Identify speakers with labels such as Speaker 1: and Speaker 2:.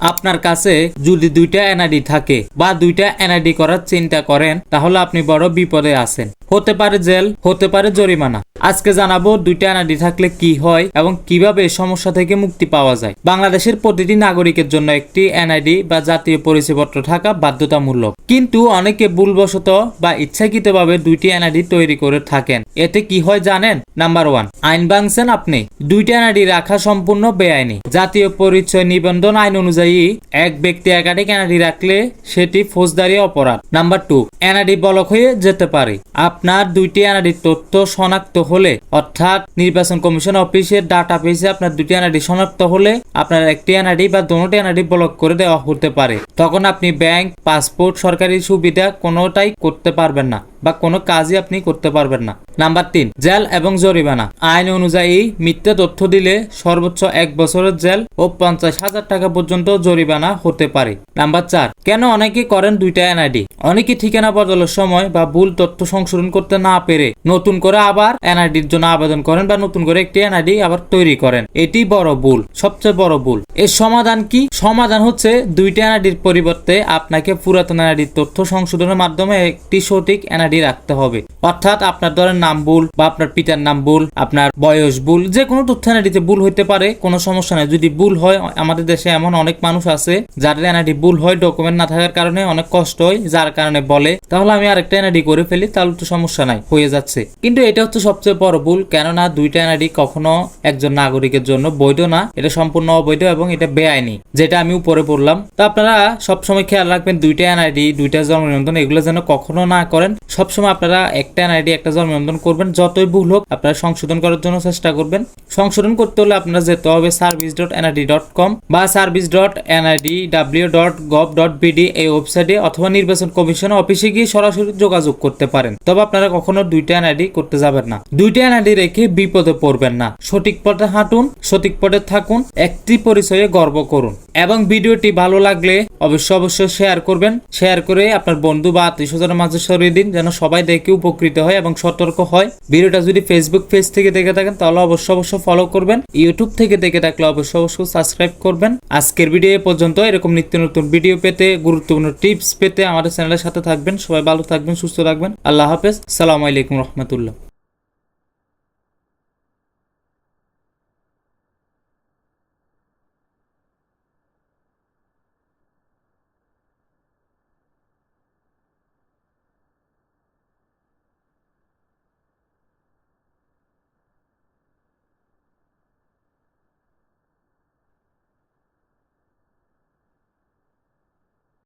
Speaker 1: আপনার কাছে যদি দুইটা এনআইডি থাকে বা দুইটা এনআইডি করার চিন্তা করেন, তাহলে আপনি বড় বিপদে আছেন। হতে পারে জেল, হতে পারে জরিমানা। আজকে জানাব দুইটা এনআইডি থাকলে কি হয় এবং কীভাবে সমস্যা থেকে মুক্তি পাওয়া যায়। বাংলাদেশের প্রতিটি নাগরিকের জন্য একটি এনআইডি বা জাতীয় পরিচয়পত্র থাকা বাধ্যতামূলক। কিন্তু অনেকে ভুলবশত বা ইচ্ছাকৃতভাবে দুইটি এনআইডি তৈরি করে থাকেন। এতে কি হয় জানেন? নাম্বার ওয়ান, আইন ভাঙছেন আপনি। দুইটি এনআইডি রাখা সম্পূর্ণ বেআইনি। জাতীয় পরিচয় নিবন্ধন আইন অনুযায়ী এক ব্যক্তি একাধিক এনআইডি রাখলে সেটি ফৌজদারি অপরাধ। নাম্বার টু, এনআইডি বলক হয়ে যেতে পারে। আপনার দুইটি এনআইডি তথ্য শনাক্ত হলে, অর্থাৎ নির্বাচন কমিশন অফিসের ডাটা পেজে আপনার দুটি এনআইডি শনাক্ত হলে, আপনার একটি এনআইডি বা দুটি এনআইডি ব্লক করে দেওয়া হতে পারে। তখন আপনি ব্যাংক, পাসপোর্ট, সরকারি সুবিধা কোনোটাই করতে পারবেন না। বা কোনো কাজই আপনি করতে পারবেন না। নাম্বার তিন, জেল এবং জরিমানা। আইন অনুযায়ী মিথ্যা তথ্য দিলে সর্বোচ্চ এক বছরের জেল ও পঞ্চাশ হাজার টাকা পর্যন্ত জরিমানা হতে পারে। নাম্বার চার, কেন অনেকে করেন দুইটা এনআইডি? অনেকে ঠিকানা বদলের সময় বা ভুল তথ্য সংশোধন করতে না পেরে নতুন করে আবার এনআইডির জন্য আবেদন করেন বা নতুন করে একটি এনআইডি আবার তৈরি করেন। এটি বড় ভুল, সবচেয়ে বড় ভুল। এর সমাধান কি? সমাধান হচ্ছে দুইটা এনআইডির পরিবর্তে আপনাকে পুরাতন এনআইডির তথ্য সংশোধনের মাধ্যমে একটি সঠিক এনআইডি রাখতে হবে। অর্থাৎ আপনার ধরেন নাম ভুল বা আপনার পিতার নাম ভুল, আপনার বয়স ভুল, যে কোনো তথ্য এনআইডিতে ভুল হইতে পারে, কোনো সমস্যা নেই। যদি ভুল হয়, আমাদের দেশে এমন অনেক মানুষ আছে যাদের এনআইডি ভুল হয়, ডকুমেন্ট না থাকার কারণে অনেক কষ্ট হয়, যার কারণে বলে। তাহলে আমি আরেকটা এনআইডি করে ফেলি, তাহলে তো সমস্যা নাই, হয়ে যাচ্ছে। কিন্তু এটা হচ্ছে সবচেয়ে বড় ভুল, কেননা দুইটা এনআইডি কখনো একজন নাগরিকের জন্য বৈধ না, এটা সম্পূর্ণ অবৈধ এবং এটা বেআইনি, যেটা আমি উপরে বললাম তো আপনারা সবসময় খেয়াল রাখবেন, দুইটা এনআইডি, দুইটা জন্ম নিবন্ধন এগুলো যেন কখনো না করেন। সবসময় আপনারা একটা এনআইডি একটা জন্ম নিবন্ধন করবেন। যতই ভুল হোক, আপনারা সংশোধন করার জন্য চেষ্টা করবেন। সংশোধন করতে হলে আপনারা যেতে হবে service dot NID dot com বা service dot NID W dot gov dot BD এই ওয়েবসাইটে অথবা নির্বাচন কমিশন অফিসে গিয়ে সরাসরি যোগাযোগ করতে পারেন। তবে আপনারা কখনো দুইটা এনআইডি করতে যাবেন না। দুইটা এনআইডি রেখে বিপদে পড়বেন না। সঠিক পথে হাঁটুন, সঠিক পথে থাকুন, একটি পরিচয়ে গর্ব করুন। এবং ভিডিওটি ভালো লাগলে অবশ্যই অবশ্যই শেয়ার করবেন। শেয়ার করে আপনার বন্ধু বা আত্মীয় স্বজনের মাঝে সরিয়ে দিন, যেন সবাই দেখে উপকৃত হয় এবং সতর্ক হয়। ভিডিওটা যদি ফেসবুক পেজ থেকে দেখে থাকেন, তাহলে অবশ্যই অবশ্যই ফলো করবেন। ইউটিউব থেকে দেখে থাকলে অবশ্যই অবশ্যই সাবস্ক্রাইব করবেন। আজকের ভিডিও এ পর্যন্ত এরকম নিত্য নতুন ভিডিও পেতে, গুরুত্বপূর্ণ টিপস পেতে আমাদের চ্যানেলের সাথে থাকবেন। সবাই ভালো থাকবেন, সুস্থ থাকবেন। আল্লাহ হাফেজ। সালাম আলাইকুম রহমতুল্লাহ।